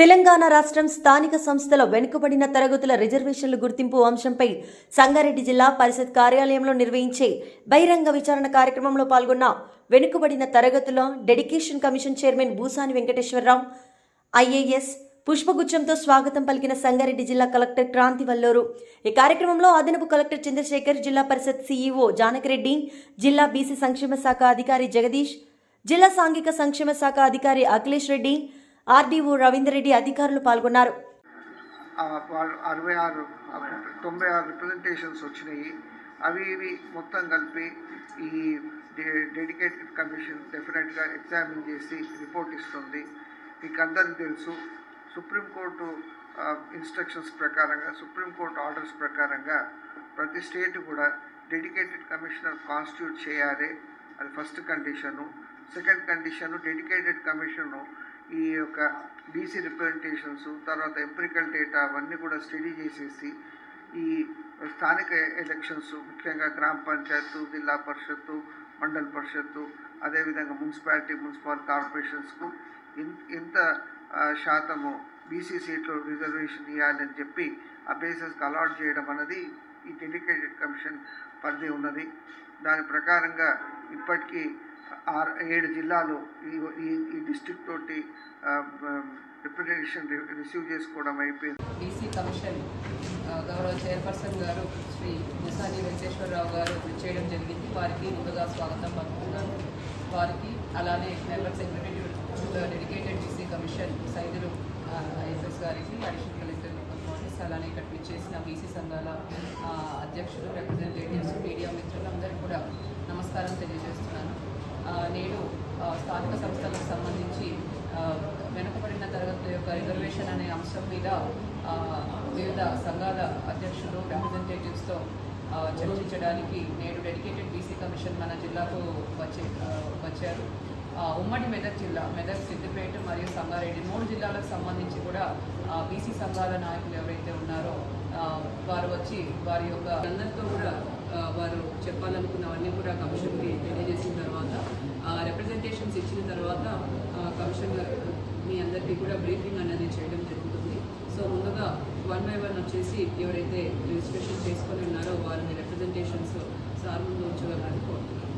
తెలంగాణ రాష్ట్రం స్థానిక సంస్థల వెనుకబడిన తరగతుల రిజర్వేషన్ల గుర్తింపు అంశంపై సంగారెడ్డి జిల్లా పరిషత్ కార్యాలయంలో నిర్వహించే బహిరంగ విచారణ కార్యక్రమంలో పాల్గొన్న వెనుకబడిన తరగతుల dedication commission chairman Busani Venkateswararao IAS పుష్పగుచ్చంతో స్వాగతం పలికిన సంగారెడ్డి జిల్లా కలెక్టర్ క్రాంతి వల్లూరు. ఈ కార్యక్రమంలో అదనపు కలెక్టర్ చంద్రశేఖర్ జిల్లా పరిషత్ సీఈఓ జానకిరెడ్డి జిల్లా బీసీ సంక్షేమ శాఖ అధికారి జగదీష్ జిల్లా సాంఘిక సంక్షేమ శాఖ అధికారి అఖిలేష్ రెడ్డి ఆర్డీఓ రవీందర్ రెడ్డి అధికారులు పాల్గొన్నారు. అరవై ఆరు తొంభై ఆరు రిప్రజెంటేషన్స్ వచ్చినాయి. అవి ఇవి మొత్తం కలిపి ఈ డెడికేటెడ్ కమిషన్ డెఫినెట్గా ఎగ్జామిన్ చేసి రిపోర్ట్ ఇస్తుంది. మీకు అందరికీ తెలుసు సుప్రీంకోర్టు ఇన్స్ట్రక్షన్స్ ప్రకారంగా సుప్రీంకోర్టు ఆర్డర్స్ ప్రకారంగా ప్రతి స్టేట్ కూడా డెడికేటెడ్ కమిషనర్ కాన్స్టిట్యూట్ చేయాలి. అది first condition second condition dedicated commission ఈ యొక్క బీసీ రిప్రజెంటేషన్స్ తర్వాత ఎంపిరికల్ డేటా అవన్నీ కూడా స్టడీ చేసేసి ఈ స్థానిక ఎలక్షన్స్ ముఖ్యంగా గ్రామ పంచాయత్ జిల్లా పరిషత్తు మండల పరిషత్తు అదేవిధంగా మున్సిపాలిటీ మున్సిపల్ కార్పొరేషన్స్కు ఇన్ ఇంత శాతము బీసీ సీట్లు రిజర్వేషన్ ఇవ్వాలని చెప్పి ఆ బేసెస్కి అలాట్ చేయడం అనేది ఈ డెడికేటెడ్ కమిషన్ పరిధి ఉన్నది. దాని ప్రకారంగా ఇప్పటికీ ఆరు ఏడు జిల్లాలు ఈ ఈ డిస్టిక్ తోటి రిప్రజెంటేషన్ రిసీవ్ చేసుకోవడం అయిపోయింది. బీసీ కమిషన్ గౌరవ చైర్పర్సన్ గారు శ్రీ ముసాని వెంకటేశ్వరరావు గారు చేయడం జరిగింది. వారికి ముందుగా స్వాగతం పలుకుతున్నాను. వారికి అలానే member secretary dedicated BC commission Saidulu ISS గారికి అడిషనల్ కలెక్టర్ అలానే ఇక్కడ చేసిన బీసీ సంఘాల అధ్యక్షులు రిప్రజెంటేటివ్స్ మీడియా మిత్రులందరికీ కూడా నమస్కారం తెలియజేస్తున్నాను ఆ, నేడు ఆ, స్థానిక సంస్థలకు సంబంధించి వెనుకబడిన తరగతుల యొక్క రిజర్వేషన్ అనే అంశం మీద వివిధ సంఘాల అధ్యక్షులు రిప్రజెంటేటివ్స్తో చర్చించడానికి నేడు డెడికేటెడ్ బీసీ కమిషన్ మన జిల్లాకు వచ్చే వచ్చారు. ఆ, ఉమ్మడి మెదక్ జిల్లా మెదక్ సిద్దిపేట మరియు సంగారెడ్డి మూడు జిల్లాలకు సంబంధించి కూడా బీసీ సంఘాల నాయకులు ఎవరైతే ఉన్నారో వారు వచ్చి వారి యొక్క అందరితో కూడా వారు చెప్పాలనుకున్నవన్నీ కూడా కమిషన్కి తెలియజేసిన తర్వాత రిప్రజెంటేషన్స్ ఇచ్చిన తర్వాత ఆ, కమిషన్ గారు మీ అందరికీ కూడా బ్రీఫింగ్ అనేది చేయడం జరుగుతుంది. సో ముందుగా వన్ బై వన్ వచ్చేసి ఎవరైతే రిజిస్ట్రేషన్ చేసుకొని ఉన్నారో వారిని రిప్రజెంటేషన్స్ సార్ ముందు ఉంచగలరని కోరుతున్నాను